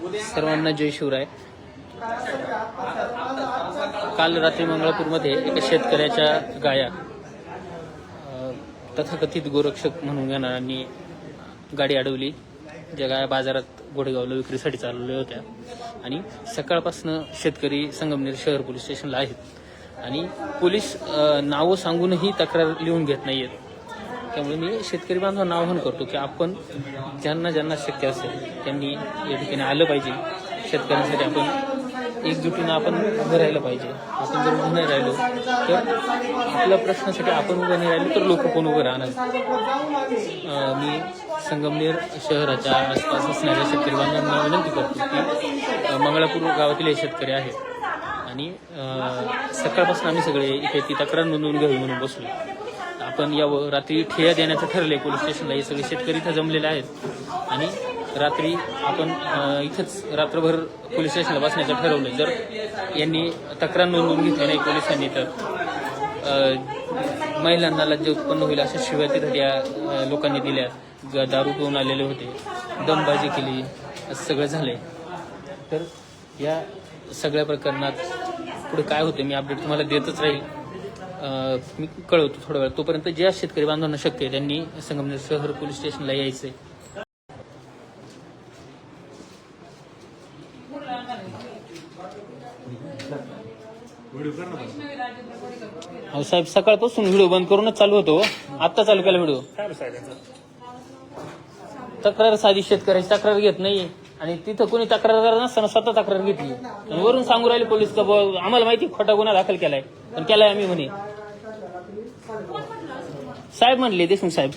सर्वांना जय शिवराय. काल रात्री मंगळापूरमध्ये एका शेतकऱ्याच्या गाया तथाकथित गोरक्षक म्हणून येणाऱ्यांनी गाडी अडवली. ज्या गाया बाजारात गोडेगावला विक्रीसाठी चालवल्या होत्या. आणि सकाळपासून शेतकरी संगमनेर शहर पोलीस स्टेशनला आहेत. आणि पोलीस नावं सांगूनही तक्रार लिहून घेत नाहीयेत. त्यामुळे मी शेतकरी बांधवांना आवाहन करतो की आपण ज्यांना ज्यांना शक्य असेल त्यांनी या ठिकाणी आलं पाहिजे. शेतकऱ्यांसाठी आपण एकजुटीनं आपण उभं राहिलं पाहिजे. आपण जर उभं नाही राहिलो तर आपल्या प्रश्नासाठी आपण उभं नाही राहिलो तर लोक कोण उभं राहणार. मी संगमनेर शहराच्या आसपास असणाऱ्या शेतकरी बांधवांना विनंती करतो की मंगळापूर गावातील हे शेतकरी आहेत. आणि सकाळपासून आम्ही सगळे इथे ती तक्रार नोंदवून घ्यावी म्हणून बसलो. आपण या रात्री ठेया देण्याचं ठरलंय पोलीस स्टेशनला. हे सगळे शेतकरी इथं जमलेले आहेत. आणि रात्री आपण इथंच रात्रभर पोलीस स्टेशनला बसण्याचं ठरवलंय. जर यांनी तक्रार नोंदवून घेतली नाही पोलिसांनी तर महिलांना लज्जा उत्पन्न होईल अशा शिवाय तिथं त्या लोकांनी दिल्या. ग- दारू पिऊन आलेले होते. दमबाजी केली. असं सगळं झालंय. तर या सगळ्या प्रकरणात पुढे काय होते मी अपडेट तुम्हाला देतच राहील. मी कळवतो थोड्या वेळ. तोपर्यंत ज्या शेतकरी बांधवांना शक्य आहे त्यांनी संगमनेर शहर पोलीस स्टेशनला यायचंय. अहो साहेब सकाळपासून व्हिडिओ बंद करूनच चालू होतो. आत्ता चालू केला व्हिडिओ. तक्रार साधी शेतकऱ्याची तक्रार घेत नाही आणि तिथं कोणी तक्रार करत नसताना स्वतः तक्रार घेतली. आणि वरून सांगू राहिले पोलीस आम्हाला माहिती खोटा गुन्हा दाखल केलाय. पण केलाय आम्ही म्हणे. साहेब म्हणले देशमुख साहेब.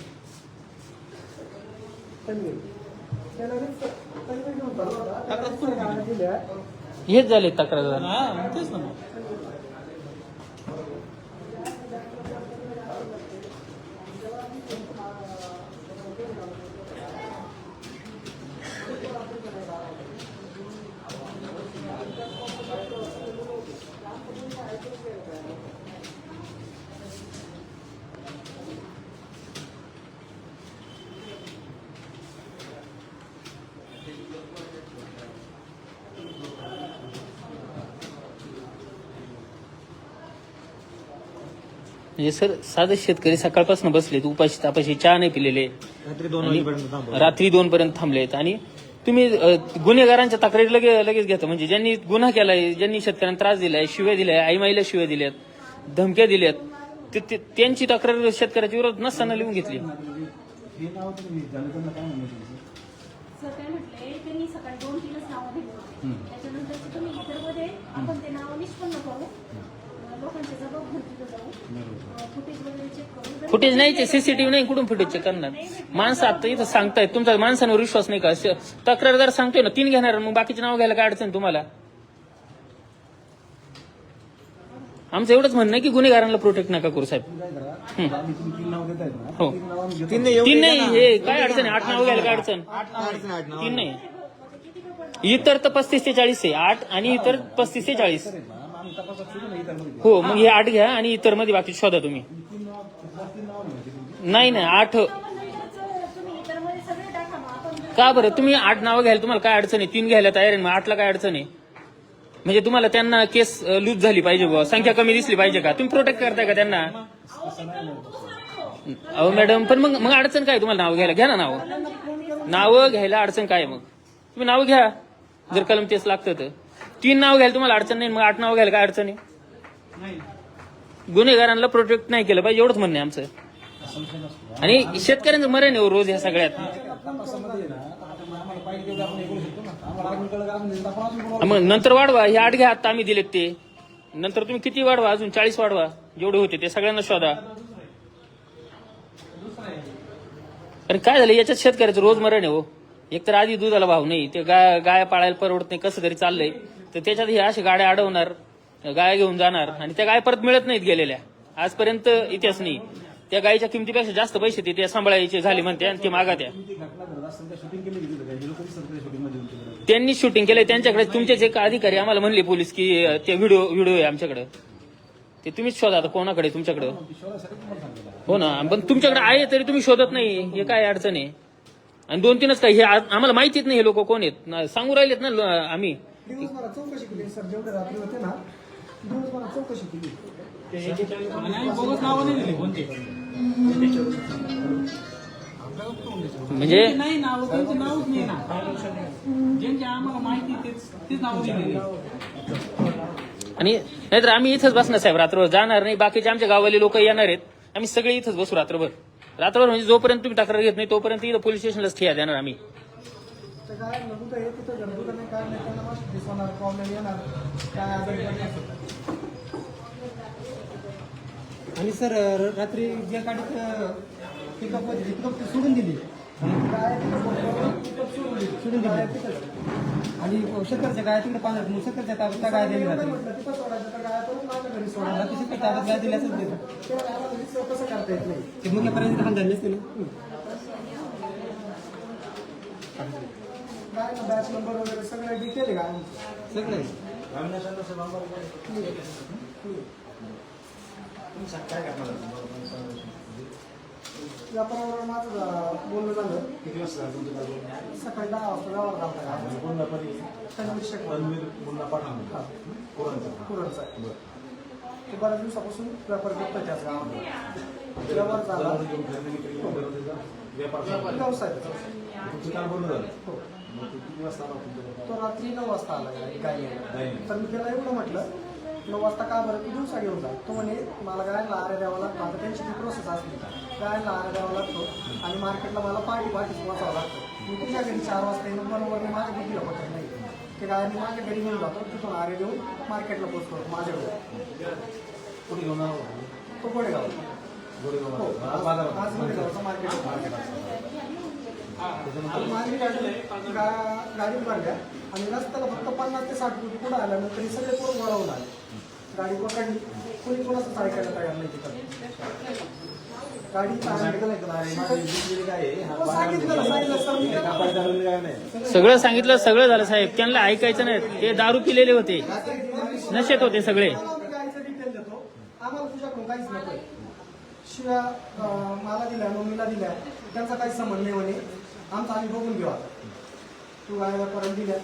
हेच झाले तक्रारदार म्हणजे सर साधे शेतकरी सकाळपासून बसलेत उपाशी तापाशी चहा नाही पिलेले. रात्री दोन आणि वाजेपर्यंत थांबवलं. रात्री दोन पर्यंत थांबलेत आणि तुम्ही अ, गुन्हेगारांच्या तक्रारी लगे लगेच घेता. म्हणजे ज्यांनी गुन्हा केलाय ज्यांनी शेतकऱ्यांना त्रास दिलाय शिव्या दिल्या आईमाईला शिव्या दिल्यात धमक्या दिल्यात ते- ते- त्यांची तक्रार शेतकऱ्याच्या विरोधात नसताना लिहून घेतली. हे नाव तुम्ही झालं त्यांना काय म्हणायचं सर काय म्हटले त्यांनी सकाळी दोन तीनच नावं दिली होती. त्याच्यानंतर तुम्ही इतरमध्ये आपण ते नावं निष्पन्न करू. अं, लोकांच्या जबाब तिथं जाऊ फुटेज नाही ते सीसीटीव्ही नाही कुठून फुटेज चेक करणार? माणसं आता इथं सांगतायत तुमचा माणसांवर विश्वास नाही का? तक्रारदार सांगतोय ना तीन घेणार मग बाकीचे नाव घ्यायला काय अडचण तुम्हाला? आमचं एवढंच म्हणणं आहे की गुन्हेगारांना प्रोटेक्ट नका करू साहेब. हो. तीन नाही हे काय अडचण आहे? आठ नाव घ्यायला काय अडचण. तीन नाही इतर तर पस्तीस ते चाळीस आहे. आठ आणि इतर पस्तीस ते चाळीस. हो मग हे आठ घ्या आणि इतरमध्ये बाकी शोधा तुम्ही. नाही नाही आठ. का बरं? तुम्ही आठ नावं घ्यायला तुम्हाला काय अडचण आहे? तीन घ्यायला तयार आहे मग आठला काय अडचण आहे? म्हणजे तुम्हाला त्यांना केस लूज झाली पाहिजे बुवा. संख्या कमी दिसली पाहिजे का? तुम्ही प्रोटेक्ट करताय का त्यांना? अहो मॅडम पण मग मग अडचण काय तुम्हाला नाव घ्यायला? घ्या ना नाव. नावं घ्यायला अडचण काय मग? तुम्ही नावं घ्या. जर कलम तेच लागतं तर. तीन नाव घ्यायला तुम्हाला अडचण नाही मग आठ नाव घ्यायला काय अडचण आहे? गुन्हेगारांना प्रोटेक्ट नाही केलं पाहिजे एवढंच म्हणणं आमचं. आणि शेतकऱ्यांचं मरण आहे हो रोज ह्या सगळ्यात. मग नंतर वाढवा हे आठ घ्या आता आम्ही दिलेत ते. नंतर तुम्ही किती वाढवा अजून चाळीस वाढवा जेवढे होते ते सगळ्यांना शोधा. अरे काय झालं याच्यात शेतकऱ्याचं रोज मरण आहे हो. एक तर आधी दुधाला भाव नाही ते गाय गाय पाळायला परवडत नाही कसं तरी चाललंय. तर त्याच्यात हे असे गाड्या अडवणार गाय घेऊन जाणार आणि त्या गाय परत मिळत नाहीत गेलेल्या. आजपर्यंत इतिहास नाही. त्या गायीच्या किमतीपेक्षा जास्त पैसे ते त्या सांभाळायचे झाले म्हणते आणि ते मागा त्या शूटिंग त्यांनी शूटिंग केलंय. त्यांच्याकडे तुमचेच एक अधिकारी आम्हाला म्हणले पोलीस की ते व्हिडिओ व्हिडिओ आहे आमच्याकडे. ते तुम्हीच शोधा आता कोणाकडे तुमच्याकडे. हो ना पण तुमच्याकडे आहे तरी तुम्ही शोधत नाही. हे काय अडचण आहे? आणि दोन तीनच काय हे आम्हाला माहितीच नाही हे लोक कोण आहेत. सांगू राहिलेत ना आम्ही. दिवसभरात चौकशी केली. सर जेवढे रात्री होते ना दिवसभरात चौकशी केली. म्हणजे नाही नाव त्यांचे नावच नाही ना ज्यांची आम्हाला माहिती तेच तेच नाव दिलेली आणि नाहीतर आम्ही इथंच बसणार साहेब रात्रभर जाणार नाही बाकीचे आमच्या गावाले लोक येणार आहेत. आम्ही सगळे इथंच बसू रात्रभर. रात्रभर म्हणजे जोपर्यंत तुम्ही तक्रार घेत नाही तोपर्यंत इथं पोलीस स्टेशनलाच ठिया देणार आम्ही. तर काय तिथं नाही काय नाही त्यांना मस्त दिसणार प्रॉब्लेम येणार. काय आजारी. आणि सर रात्री ज्या गाडीत पिकअप होती पिकअप सोडून दिली. काय पिकअप सोडून दिली. सोडून दिली. आणि शक्करच्या गाय तिकडे पाण्यात मग शक्करच्या ताब्यात गाय दिली रात्री रात्री शक्कर ताब्यात गाय दिल्याच देतो कसं करता येत नाही. ते मुख्यपर्यंत हा झाले असते ना? काय बॅच नंबर वगैरे सगळे डिटेल आहे का सगळे. व्यापारावर माझं बोलणं झालं. किती वाजता सकाळी दहा वाजता गावाला घालता कुरणचा ते बऱ्याच दिवसापासून व्यापार करतो त्याच गावामध्ये व्यवहार झाला. व्यवसाय. हो. तो रात्री नऊ वाजता आला गाडी गाय घ्यायला. तर मी त्याला एवढं म्हटलं नऊ वाजता का बरं? तू दिवसा घेऊन जा. तो म्हणे मला गायला आरे द्यावा लागतो. आता त्यांची ती प्रोसेस असली गायला आरे द्यावा लागतो आणि मार्केटला मला पाठी पाठीच वाचावं लागतं. मी तुझ्या घरी चार वाजता येणं बरोबर मी माझ्या बुद्धीला पटत नाही. ते गायने माझ्या घरी घेऊन जातो. तिथून आरे देऊन मार्केटला पोचतो माझ्याकडे. कुठे घेऊन आलो तो गोडेगाव हो आज- गोडेगावचा मार्केट आणि माझी गाडी आणि रस्त्याला फक्त पन्नास ते साठ कोटी पुढे आल्यानंतर हे सगळे पोरं गोळावून आले. गाडी पकडली. कोणी कोणाचंच ऐकायला तयार नाही. तिथं सगळं सांगितलं सगळं झालं साहेब. त्यांना ऐकायचं नाही. ते दारू पिलेले होते. नशेत होते सगळे. शिव्या मला दिल्या मम्मीला दिल्या. त्यांचा काही संबंध नाही म्हणे. आमचा आम्ही बघून घेऊ आता. तू गायला परत दिल्या.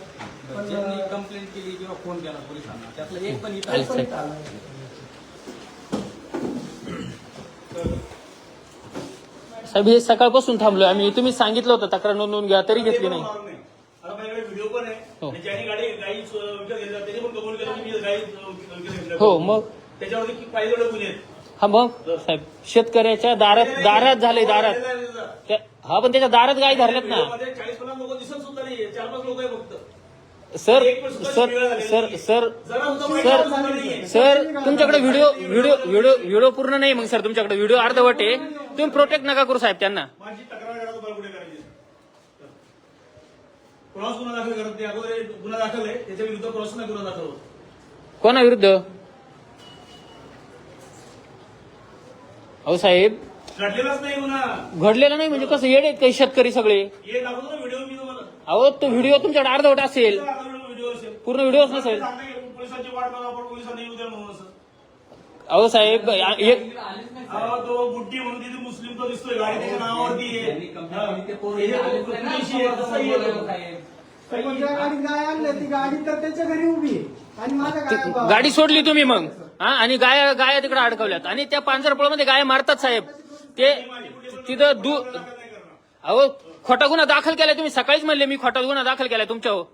पण ज्यांनी कंप्लेंट केली किंवा फोन केला पोलिसांना त्यातलं एक पण इथं साहेब. हे सकाळपासून थांबलोय. आम्ही तुम्ही सांगितलं होतं तक्रार नोंदवून घ्या तरी घेतली नाही. आता माझ्याकडे व्हिडिओ पण आहे. हो. आणि ज्याने गाडी गाई विकत घेतला त्याने पण कबूल केलं की मी गाई विकत घेतल्या हो, मग? त्याच्यावरती की पाहिजे एवढे गुन्हे. आहेत. हा मग? साहेब शेतकऱ्याच्या दारात दारात झाले दारात. हा पण त्याच्या दारात गाय धरल्यात ना. व्हिडिओमध्ये चाळीस पन्नास लोक दिसत सुद्धा नाही चार पाच लोक आहे फक्त. Sir sir sir. Sir sir. Sir तुमच्याकडे व्हिडिओ व्हिडिओ व्हिडिओ व्हिडिओ पूर्ण नाही मग सर तुमच्याकडे व्हिडिओ अर्धवट आहे. तुम्ही प्रोटेक्ट नका करू साहेब त्यांना. माझी तक्रार करा तुम्हाला कुठे करायची क्रॉस गुन्हा दाखल करत नाही. अगोदर एक गुन्हा दाखल आहे. त्याच्या विरुद्ध क्रॉस नाही गुन्हा दाखल होत. कोणाविरुद्ध अहो साहेब घडलेलाच नाही गुन्हा घडलेलं नाही म्हणजे कसं येडे आहेत काही शेतकरी सगळे. हे दाखवतो ना व्हिडिओ मी तुम्हाला. अहो तो व्हिडिओ तुमच्याकडे अर्धवट असेल. व्हिडिओ असेल. पूर्ण व्हिडिओच नसेल. सांगता की पोलिसांची वाट बघा आपण पोलिसांनी येऊ द्या म्हणून असं. अहो साहेब या- एक अहो, तो बुड्डी म्हणून तिथे मुस्लिम तो दिसतोय गाडी त्याच्या नावावरती आहे. पण ज्या गाडीत गाय ती? तर त्याच्या घरी उभी आहे. आणि माझ्या गाय सोडली तुम्ही मग. हा आणि गाया गाया तिकडे अडकवल्यात. आणि त्या पांजरपळामध्ये गाया मारतात साहेब. ते तिथं दू अहो खोटा गुन्हा दाखल केलाय तुम्ही. सकाळीच म्हणले मी खोटा गुन्हा दाखल केलाय तुमच्यावर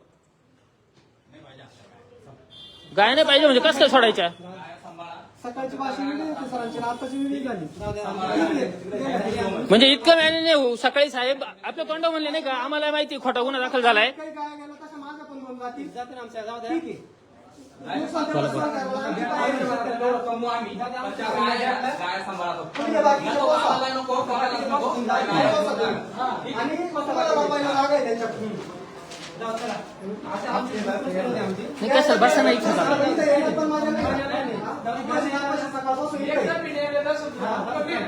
गाय नाही पाहिजे म्हणजे कसं काय सोडायच्या? सकाळची भाषा वेगळी होती सरांची आणि आताची वेगळी झाली. म्हणजे इतकं मॅनेज नाही होऊ सकाळी साहेब आपल्या तोंड म्हणले नाही का? आम्हाला माहिती खोटा गुन्हा दाखल झालाय. काही गाय गेल्या तशा माझ्या पण दोन जाती. जाते ना आमच्या जाऊ द्या. नाही का सर बसा नाही इथं आता इथं यायला पण माझ्या नाही. हा? आहे.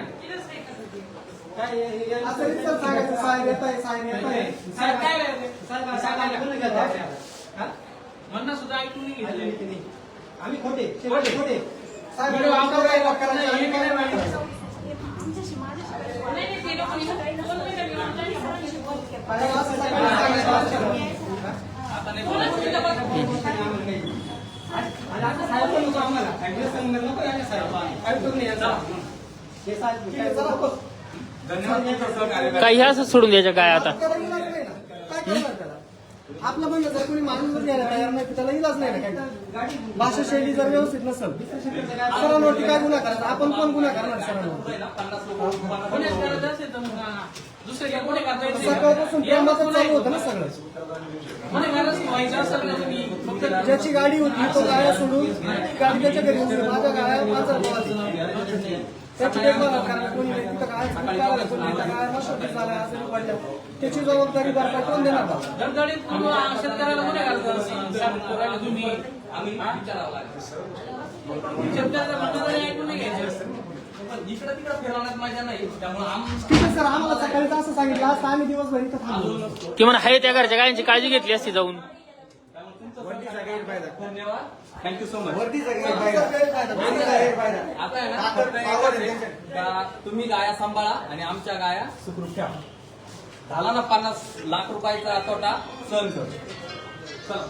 असं इथं सांगायचं, साहेब येत आहे साहेब येत आहे काय काय? म्हणणं सुद्धा ऐकून नाही घेतलं. आम्ही खोटे खोटे. काय काय. काय? हे? काय जरा- काही असं सोडून द्यायच्या गाय आता त्याला इलाज नाही ना. काय करणार त्याला? आपलं म्हणजे जर कोणी माणूस जर घ्यायला तयार नाही त्याला इलाज नाही ना काय भाषा शैली जर व्यवस्थित नसेल सरांवरती काय गुन्हा करायचा? आपण कोण गुन्हा करणार सरांवर? सकाळपासून प्रेमाचं चालू कोणी- होतं ना सगळं. ज्याची गाडी होती तो गाड्या सोडून गाडी त्याच्या घरी माझ्या गाड्या त्याची देखभाल करणार कोणी नाही. तिथं काय चूक करायला कोणी नाही. त्या गाड्या मशागतीत झाल्या, असं पडल्या. त्याची जबाबदारी भरपाई कोण देणार बा? दणदणीत पूर्ण शेतकऱ्याला कोणी घालतं? साबित करू राहिले तुम्ही. आम्ही विचारावं लागेल. शेतकऱ्याचं म्हणणं तरी ऐकून नाही घ्यायचं? पण इकडं तिकडं फिरवण्यात मजा नाही. त्यामुळे आम ठीक आहे सर. आम्हाला सकाळी असं सांगितलं. असं आम्ही दिवसभर इथं थांबलो. ते म्हणा आहे त्या घरच्या गायांची काळजी घेतली असती जाऊन. धन्यवाद. थँक्यू सो मच गैरफायदा. आता आहे ना आहे तुम्ही गाया सांभाळा आणि आमच्या गाया सुखरूप ठेवा. झाला ना पन्नास लाख रुपयाचा तोटा? सहन कर. चला.